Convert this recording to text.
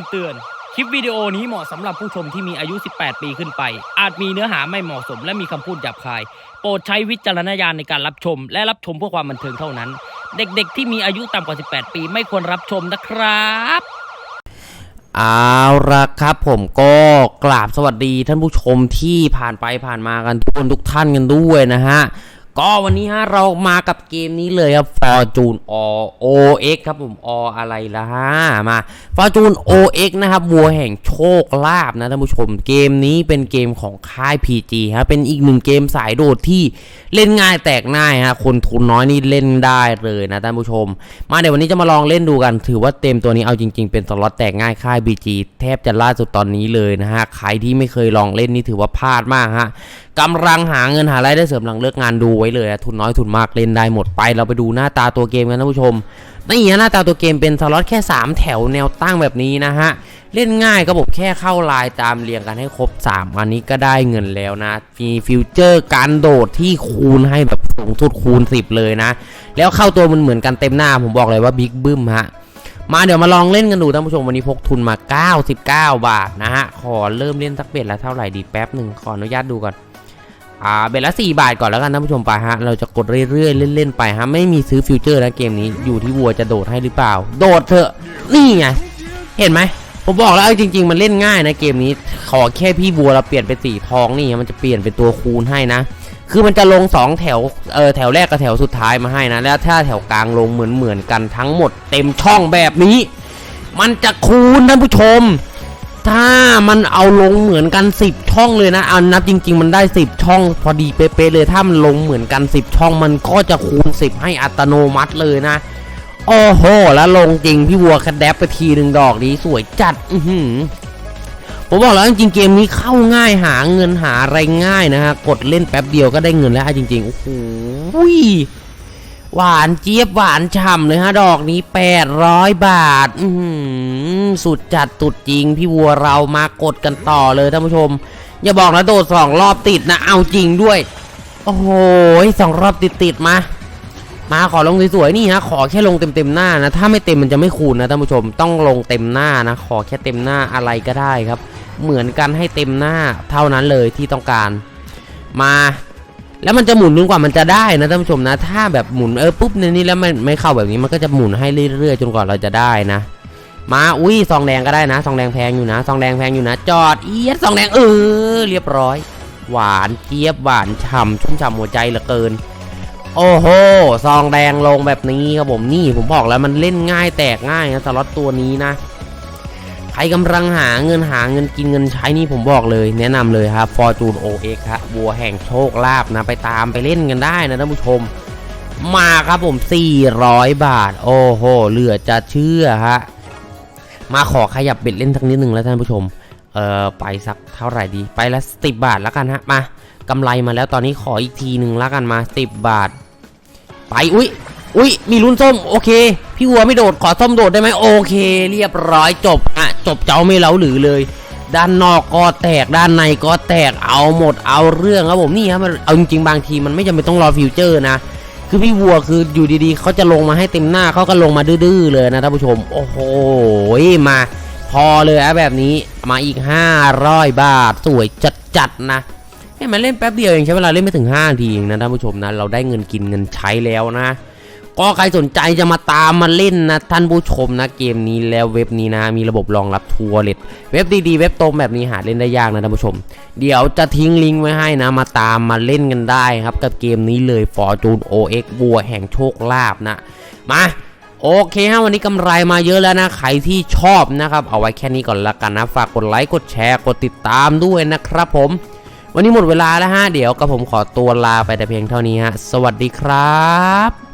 ำเตือน คลิปวิดีโอนี้เหมาะสำหรับผู้ชมที่มีอายุ 18 ปีขึ้นไป อาจมีเนื้อหาไม่เหมาะสมและมีคำพูดหยาบคาย โปรดใช้วิจารณญาณในการรับชม และรับชมเพื่อความบันเทิงเท่านั้น เด็กๆ ที่มีอายุต่ำกว่า 18 ปีไม่ควรรับชมนะครับเอาละครับผมก็กราบสวัสดีท่านผู้ชมที่ผ่านไปผ่านมากันทุกคนทุกท่านกันด้วยนะฮะ ก็วันนี้ฮะเรามากับเกมนี้เลยครับ Fortune OX ครับผมออะไรละฮะมา Fortune OX นะครับวัวแห่งโชคลาภนะท่านผู้ชม เกมนี้เป็นเกมของค่าย PG ฮะเป็นอีกหนึ่งเกมสายโดดที่เล่นง่ายแตกง่ายฮะคนทุนน้อยนี่เล่นได้เลยนะท่านผู้ชม มาเดี๋ยววันนี้จะมาลองเล่นดูกัน ถือว่าเต็มตัวนี้เอาจริง ๆ เป็นสล็อตแตกง่ายค่าย BG แทบจะล่าสุดตอนนี้เลยนะฮะใครที่ไม่เคยลองเล่นนี่ถือว่าพลาดมากฮะ กำลังหาเงินหารายได้เสริมหลังเลิกงานดูไว้เลยทุนน้อยทุนมากเล่นได้หมดไป เราไปดูหน้าตาตัวเกมกันท่านผู้ชมนี่หน้าตาตัวเกมเป็นสล็อตแค่ 3 แถวแนวตั้งแบบนี้นะฮะเล่นง่ายก็ผมแค่เข้าลายตามเรียงกันให้ครบ 3 อันนี้ก็ได้เงินแล้วนะ มีฟิวเจอร์การโดดที่คูณให้แบบสูงสุดคูณ 10 เลยนะ แล้วเข้าตัวมันเหมือนกันเต็มหน้าผมบอกเลยว่าบิ๊กบึ้มฮะมาเดี๋ยวมาลองเล่นกันดูท่านผู้ชมวันนี้พกทุนมา 99 บาทนะฮะขอเริ่มเล่นสักเบ็ดละเท่าไหร่ดีแป๊บหนึ่งขออนุญาตดูก่อน อ่าเบ็ดละ 4 บาทก่อนแล้วกันท่านผู้ชมไปฮะ เราจะกดเรื่อยๆเล่นๆไปฮะ ไม่มีซื้อฟิวเจอร์นะเกมนี้ อยู่ที่วัวจะโดดให้หรือเปล่า โดดเถอะ นี่ไง เห็นไหม ผมบอกแล้วจริง ๆ มันเล่นง่ายนะเกมนี้ ขอแค่พี่บัวเราเปลี่ยนเป็นสีทองนี่มันจะเปลี่ยนเป็นตัวคูณให้นะ คือมันจะลง 2 แถว เออแถวแรกกับแถวสุดท้ายมาให้นะ แล้วถ้าแถวกลางลงเหมือนเหมือนๆกันทั้งหมด เต็มช่องแบบนี้ มันจะคูณท่านผู้ชม ถ้ามันเอาลงเหมือนกัน 10 ช่องเลยนะเอานับจริง ๆ มันได้ 10 ช่อง พอดีเป๊ะเลยถ้ามันลงเหมือนกัน 10 ช่อง มันก็จะคูณ 10 ให้อัตโนมัติเลยนะโอ้โห แล้วลงจริง พี่วัวคัดแดบไปทีหนึ่งดอกดีสวยจัด อืผมบอกแล้วจริงเกมนี้เข้าง่ายหาเงินหาอะไรง่ายนะฮะ กดเล่นแป๊บเดียวก็ได้เงินแล้วจริงๆ โอ้โหหวานเจี๊ยบหวานฉ่ำเลยฮะ ดอกนี้ 800 บาท อื สุดจัดตุดจริง พี่วัวเรามากดกันต่อเลยท่านผู้ชม อย่าบอกนะโดดสองรอบติดนะเอาจริงด้วย โอ้โหสองรอบติดติดมา มาขอลงสวยๆนี่ฮะขอแค่ลงเต็มๆหน้านะ ถ้าไม่เต็มมันจะไม่คูณนะท่านผู้ชมต้องลงเต็มหน้านะ ขอแค่เต็มหน้าอะไรก็ได้ครับ เหมือนกันให้เต็มหน้าเท่านั้นเลยที่ต้องการ มาแล้วมันจะหมุนจนกว่ามันจะได้นะท่านผู้ชมนะ ถ้าแบบหมุนเออปุ๊บในนี้แล้วมันไม่เข้าแบบนี้มันก็จะหมุนให้เรื่อยๆจนกว่าเราจะได้นะ มาอุ้ยซองแดงก็ได้นะซองแดงแพงอยู่นะซองแดงแพงอยู่นะ จอดเอียดซองแดงเออเรียบร้อย หวานเจี๊ยบหวานฉ่ำชุ่มฉ่ำหัวใจเหลือเกิน โอ้โหซองแดงลงแบบนี้ครับผมนี่ผมบอกแล้วมันเล่นง่ายแตกง่ายนะสล็อตตัวนี้นะใครกำลังหาเงินหาเงินกินเงินใช้นี่ผมบอกเลย แนะนำเลยครับ Fortune OX ครับวัวแห่งโชคลาภนะไปตามไปเล่นกันได้นะท่านผู้ชม มาครับผม 400 บาท โอ้โหเหลือจะเชื่อฮะ มาขอขยับเบ็ดเล่นสักนิดหนึ่งแล้วท่านผู้ชม เอ่อไปสักเท่าไหร่ดี ไปละสิบบาทแล้วกันฮะ มากำไรมาแล้วตอนนี้ขออีกทีหนึ่งแล้วกันมาสิบบาท ไปอุ้ยอุ้ยมีลุ้นส้มโอเค พี่วัวไม่โดดขอส้มโดดได้ไหมโอเค เรียบร้อยจบอะจบเจ้าไม่เล้าหรือเลย ด้านนอกก็แตกด้านในก็แตกเอาหมดเอาเรื่องครับผมนี่ครับมันเอาจริงๆบางทีมันไม่จำเป็นต้องรอฟิวเจอร์นะ คือพี่วัวคืออยู่ดีๆเขาจะลงมาให้เต็มหน้าเขาก็ลงมาดื้อๆเลยนะท่านผู้ชม โอ้โหมาพอเลยอะแบบนี้มาอีก 500 บาทสวยจัดๆนะให้มันเล่นแป๊บเดียวเองใช้เวลาเล่นไม่ถึง5นาทีเองนะท่านผู้ชมนะเราได้เงินกินเงินใช้แล้วนะ ก็ใครสนใจจะมาตามมาเล่นนะท่านผู้ชมนะเกมนี้แล้วเว็บนี้นะ มีระบบรองรับทัวร์เลตเว็บดีๆเว็บตรงแบบนี้หาเล่นได้ยากนะท่านผู้ชม เดี๋ยวจะทิ้งลิงก์ไว้ให้นะ มาตามมาเล่นกันได้ครับกับเกมนี้เลย Fortune OX บัวแห่งโชคลาภนะมาโอเคฮะวันนี้กำไรมาเยอะแล้วนะใครที่ชอบนะครับ เอาไว้แค่นี้ก่อนละกันนะฝากกดไลค์กดแชร์กดติดตามด้วยนะครับผม วันนี้หมดเวลาแล้วฮะเดี๋ยวกับผมขอตัวลาไปแต่เพียงเท่านี้ฮะสวัสดีครับ